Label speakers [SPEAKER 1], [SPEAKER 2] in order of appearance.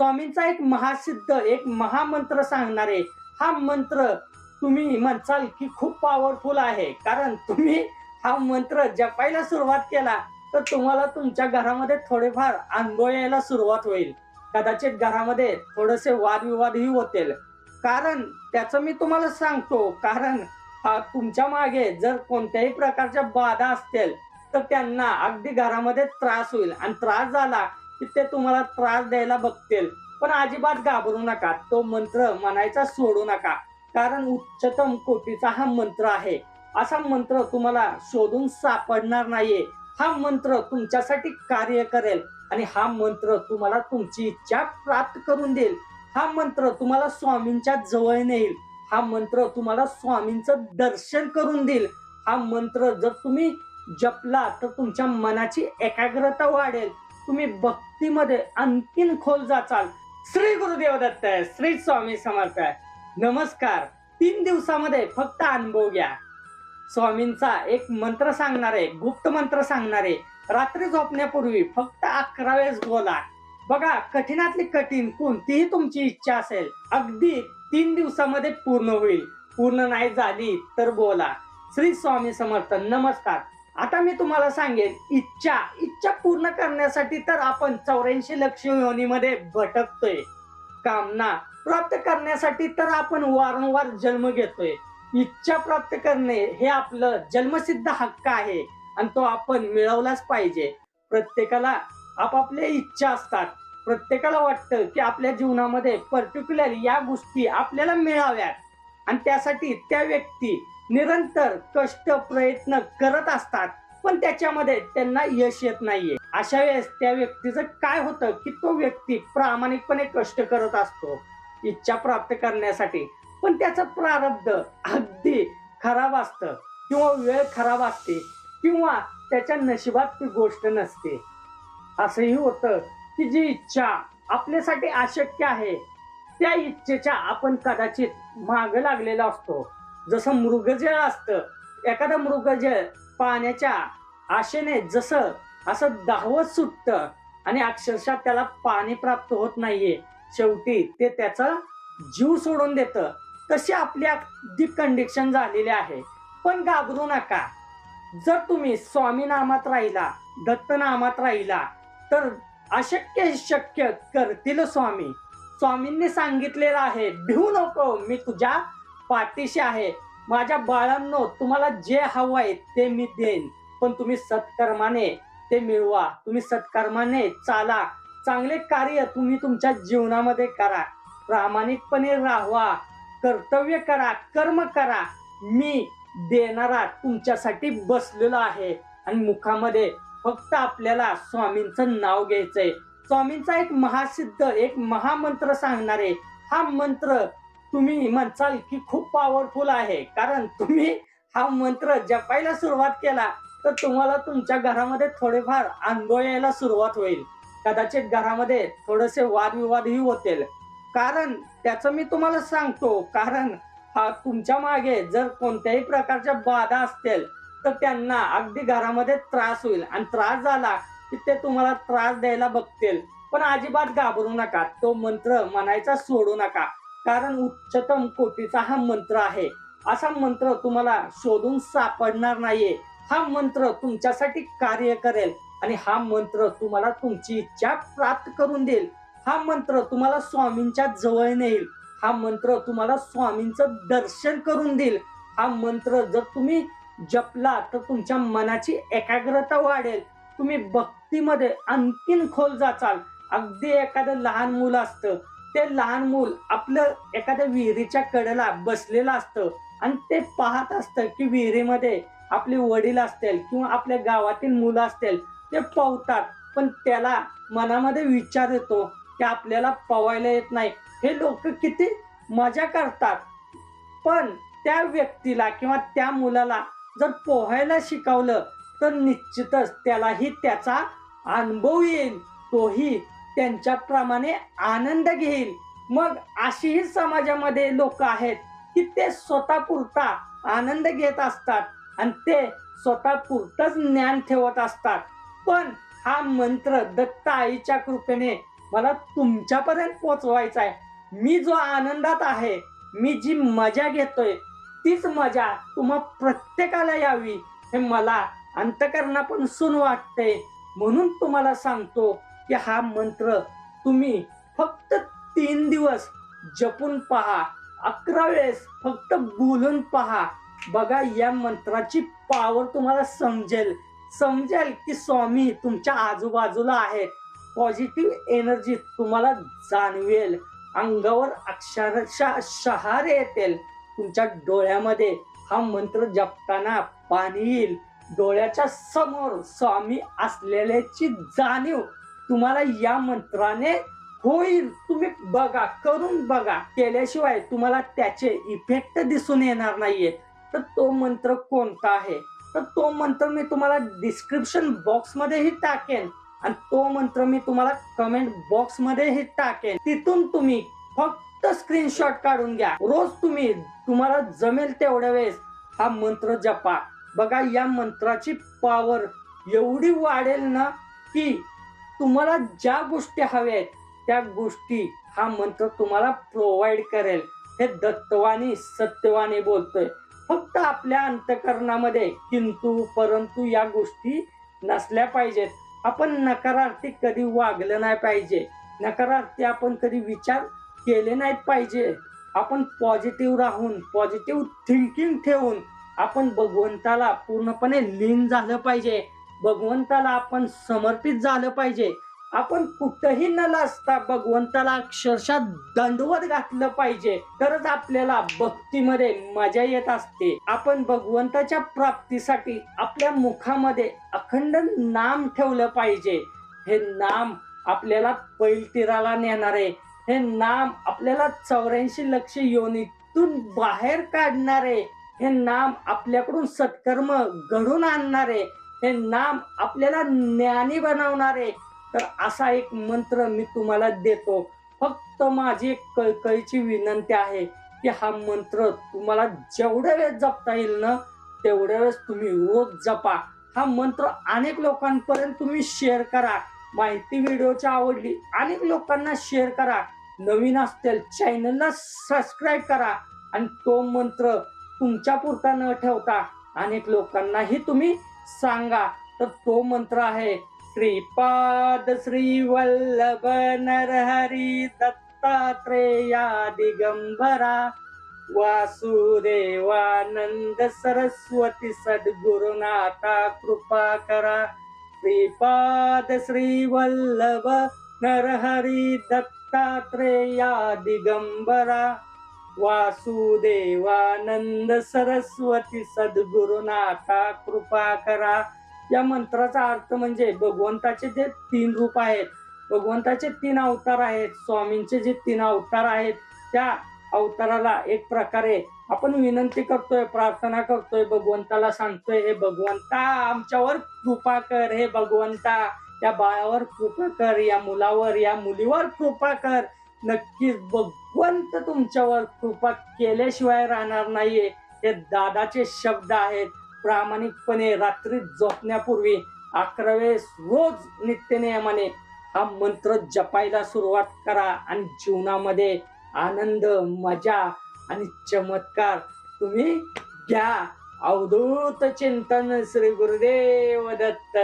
[SPEAKER 1] स्वामींचा एक महासिद्ध एक महामंत्र सांगणारे हा मंत्र तुम्ही म्हणसाल की खूप पॉवरफुल आहे. कारण तुम्ही हा मंत्र जपायला सुरुवात केला तर तुम्हाला तुमच्या घरामध्ये थोडेफार अनुभव यायला सुरुवात होईल. कदाचित घरामध्ये थोडेसे वादविवादही होतील. कारण त्याचं मी तुम्हाला सांगतो कारण हा तुमच्या मागे जर कोणत्याही प्रकारच्या बाधा असतील तर त्यांना अगदी घरामध्ये त्रास होईल. आणि त्रास झाला की ते तुम्हाला त्रास द्यायला बघतील. पण अजिबात घाबरू नका. तो मंत्र म्हणायचा सोडू नका. कारण उच्चतम कोटीचा हा मंत्र आहे. असा मंत्र तुम्हाला शोधून सापडणार नाहीये. हा मंत्र तुमच्यासाठी कार्य करेल आणि हा मंत्र तुम्हाला तुमची इच्छा प्राप्त करून देईल. हा मंत्र तुम्हाला स्वामींच्या जवळ नेईल. हा मंत्र तुम्हाला स्वामींचं दर्शन करून देईल. हा मंत्र जर तुम्ही जपला तर तुमच्या मनाची एकाग्रता वाढेल. तुम्ही भक्तीमध्ये आणखीन खोल जाचाल. श्री गुरुदेव दत्त श्री स्वामी समर्थ. नमस्कार. तीन दिवसामध्ये फक्त अनुभव घ्या. स्वामींचा एक मंत्र सांगणारे गुप्त मंत्र सांगणारे रात्री झोपण्यापूर्वी फक्त अकरा वेळेस बोला. बघा कठीणातली कठीण कोणतीही तुमची इच्छा असेल अगदी तीन दिवसामध्ये पूर्ण होईल. पूर्ण नाही झाली तर बोला. श्री स्वामी समर्थ नमस्कार. आता मी तुम्हाला सांगेन इच्छा इच्छा पूर्ण करण्यासाठी तर आपण चौऱ्याऐंशी लक्ष योनीमध्ये भटकतोय. कामना प्राप्त करण्यासाठी तर आपण वारंवार जन्म घेतोय. इच्छा प्राप्त करणे हे आपलं जन्मसिद्ध हक्क आहे आणि तो आपण मिळवलाच पाहिजे. प्रत्येकाला आपापल्या इच्छा असतात. प्रत्येकाला वाटतं की आपल्या जीवनामध्ये पर्टिक्युलर या गोष्टी आपल्याला मिळाव्यात. आणि त्यासाठी त्या व्यक्ती निरंतर कष्ट प्रयत्न करत असतात पण त्याच्यामध्ये त्यांना यश येत नाहीये. अशा वेळेस त्या व्यक्तीचं काय होतं की तो व्यक्ती प्रामाणिकपणे कष्ट करत असतो इच्छा प्राप्त करण्यासाठी. पण त्याचं प्रारब्ध अगदी खराब असतं किंवा वेळ खराब असते किंवा त्याच्या नशिबात ती गोष्ट नसते. असंही होतं की जी इच्छा आपल्यासाठी अशक्य आहे त्या इच्छेच्या आपण कदाचित माग लागलेला असतो. जसं मृगजळ असतं एखादं मृगजळ पाण्याच्या आशेने जसं असं दाहवत सुटतं आणि अक्षरशः त्याला पाणी प्राप्त होत नाहीये. शेवटी ते त्याचा जीव सोडून देतं. तशी आपली अगदी कंडिक्शन झालेली आहे. पण घाबरू नका. जर तुम्ही स्वामी नामात राहिला दत्त नामात राहिला तर अशक्य शक्य करतील स्वामी. स्वामींनी सांगितलेलं आहे भिवू नको मी तुझ्या पाठीशी आहे. माझ्या बाळांनो तुम्हाला जे हवं आहे ते मी देईन. पण तुम्ही सत्कर्माने ते मिळवा. तुम्ही सत्कर्माने चाला. चांगले कार्य तुम्ही तुमच्या जीवनामध्ये करा. प्रामाणिकपणे राहवा. कर्तव्य करा. कर्म करा. मी देणारा तुमच्यासाठी बसलेलो आहे. आणि मुखामध्ये फक्त आपल्याला स्वामींचं नाव घ्यायचंय. स्वामींचा एक महासिद्ध एक महामंत्र सांगणारे हा मंत्र तुम्ही म्हणसाल की खूप पॉवरफुल आहे. कारण तुम्ही हा मंत्र जपायला सुरुवात केला तर तुम्हाला तुमच्या घरामध्ये थोडेफार अनुभव यायला सुरुवात होईल. कदाचित घरामध्ये थोडेसे वादविवादही होतील. कारण त्याचं मी तुम्हाला सांगतो कारण हा तुमच्या मागे जर कोणत्याही प्रकारच्या बाधा असतील तर त्यांना अगदी घरामध्ये त्रास होईल. आणि त्रास झाला की ते तुम्हाला त्रास द्यायला बघतील. पण अजिबात घाबरू नका. तो मंत्र म्हणायचा सोडू नका. कारण उच्चतम कोटीचा हा मंत्र आहे. असा मंत्र तुम्हाला शोधून सापडणार नाहीये. हा मंत्र तुमच्यासाठी कार्य करेल आणि हा मंत्र तुम्हाला तुमची इच्छा प्राप्त करून देईल. हा मंत्र तुम्हाला स्वामींच्या जवळ नेईल. हा मंत्र तुम्हाला स्वामींचं दर्शन करून देईल. हा मंत्र जर तुम्ही जपला तर तुमच्या मनाची एकाग्रता वाढेल. तुम्ही भक्तीमध्ये आणखीन खोल जाचाल. अगदी एखादं लहान मुलं असतं ते लहान मूल आपलं एखाद्या विहिरीच्या कडेला बसलेलं असतं आणि ते पाहत असतं की विहिरीमध्ये आपले वडील असतील किंवा आपल्या गावातील मुलं असतील ते पोहतात पण त्याला मनामध्ये विचार येतो की आपल्याला पवायला येत नाही. हे लोक किती मजा करतात. पण त्या व्यक्तीला किंवा त्या मुलाला जर पोहायला शिकवलं तर निश्चितच त्यालाही त्याचा अनुभव येईल. तोही त्यांच्याप्रमाणे आनंद घेईल. मग अशीही समाजामध्ये लोक आहेत की ते स्वतःपुरता आनंद घेत असतात आणि ते स्वतःपुरतच ज्ञान ठेवत असतात. पण हा मंत्र दत्त आईच्या कृपेने मला तुमच्यापर्यंत पोचवायचा आहे. मी जो आनंदात आहे मी जी मजा घेतोय तीच मजा तुम्हा प्रत्येकाला यावी हे मला अंतकरणापासून वाटते म्हणून तुम्हाला सांगतो की हा मंत्र तुम्ही फक्त तीन दिवस जपून पहा. अकरा वेळेस फक्त बोलून पहा. बघा या मंत्राची पावर तुम्हाला समजेल. समजेल की स्वामी तुमच्या आजूबाजूला आहेत पॉझिटिव्ह एनर्जी तुम्हाला जाणवेल. अंगावर अक्षरशः शहारे येतील. तुमच्या डोळ्यामध्ये हा मंत्र जपताना पाणी येईल. डोळ्याच्या समोर स्वामी असलेल्याची जाणीव तुम्हाला या मंत्राने होईल. तुम्ही बघा करून बघा. केल्याशिवाय तुम्हाला त्याचे इफेक्ट दिसून येणार नाहीये. तर तो मंत्र कोणता आहे? तर तो मंत्र मी तुम्हाला डिस्क्रिप्शन बॉक्स मध्येही टाकेन. आणि तो मंत्र मी तुम्हाला कमेंट बॉक्स मध्येही टाकेन. तिथून तुम्ही फक्त स्क्रीनशॉट काढून घ्या. रोज तुम्ही तुम्हाला जमेल तेवढ्या वेळेस हा मंत्र जपा. बघा या मंत्राची पॉवर एवढी वाढेल ना की तुम्हाला ज्या गोष्टी हव्या आहेत त्या गोष्टी हा मंत्र तुम्हाला प्रोव्हाइड करेल. हे दत्तवाणी सत्यवाणी बोलतोय. फक्त आपल्या अंतकरणामध्ये किंतु परंतु या गोष्टी नसल्या पाहिजेत. आपण नकारार्थी कधी वागलं नाही पाहिजे. नकारार्थी आपण कधी विचार केले नाहीत पाहिजे. आपण पॉझिटिव्ह राहून पॉझिटिव्ह थिंकिंग ठेवून आपण भगवंताला पूर्णपणे लीन झालं पाहिजे. भगवंताला आपण समर्पित झालं पाहिजे. आपण कुठंही न लाजता भगवंताला अक्षरशः दंडवत घातलं पाहिजे. तरच आपल्याला भक्तीमध्ये मजा येत असते. आपण भगवंताच्या प्राप्तीसाठी आपल्या मुखामध्ये अखंड नाम ठेवलं पाहिजे. हे नाम आपल्याला पैलतीराला नेणार आहे. हे नाम आपल्याला चौऱ्याऐंशी लक्ष योनीतून बाहेर काढणारे हे नाम आपल्याकडून सत्कर्म घडून आणणारे हे नाम आपल्याला ज्ञानी बनवणारे. तर असा एक मंत्र मी तुम्हाला देतो. फक्त माझी एक कळकळीची विनंती आहे की हा मंत्र तुम्हाला जेवढ्या वेळेस जपता येईल ना तेवढ्या वेळेस तुम्ही रोज जपा. हा मंत्र अनेक लोकांपर्यंत तुम्ही शेअर करा. माहिती व्हिडिओची आवडली अनेक लोकांना शेअर करा. नवीन असतील चॅनलला सबस्क्राईब करा. आणि तो मंत्र तुमच्या पुरता न ठेवता अनेक लोकांनाही तुम्ही सांगा. तर तो मंत्र आहे श्रीपाद श्री वल्लभ नरहरी दत्तात्रेया दिगंबरा वासुदेवानंद सरस्वती सद्गुरुनाथा कृपा करा. श्रीपाद श्री वल्लभ नरहरी दत्तात्रेया दिगंबरा वासुदेवानंद सरस्वती सद्गुरुनाथा कृपा करा. या मंत्राचा अर्थ म्हणजे भगवंताचे जे तीन रूप आहेत भगवंताचे तीन अवतार आहेत स्वामींचे जे तीन अवतार आहेत त्या अवताराला एक प्रकारे आपण विनंती करतोय प्रार्थना करतोय भगवंताला सांगतोय हे भगवंता आमच्यावर कृपा कर हे भगवंता या बाळावर कृपा कर या मुलावर या मुलीवर कृपा कर. नक्कीच बघ भगवंत तुमच्यावर कृपा केल्याशिवाय राहणार नाहीये. हे दादाचे शब्द आहेत. प्रामाणिकपणे रात्री झोपण्यापूर्वी अकरा वेळेस रोज नित्यनियमाने हा मंत्र जपायला सुरुवात करा आणि जीवनामध्ये आनंद मजा आणि चमत्कार तुम्ही घ्या. अवधूत चिंतन श्री गुरुदेव दत्त.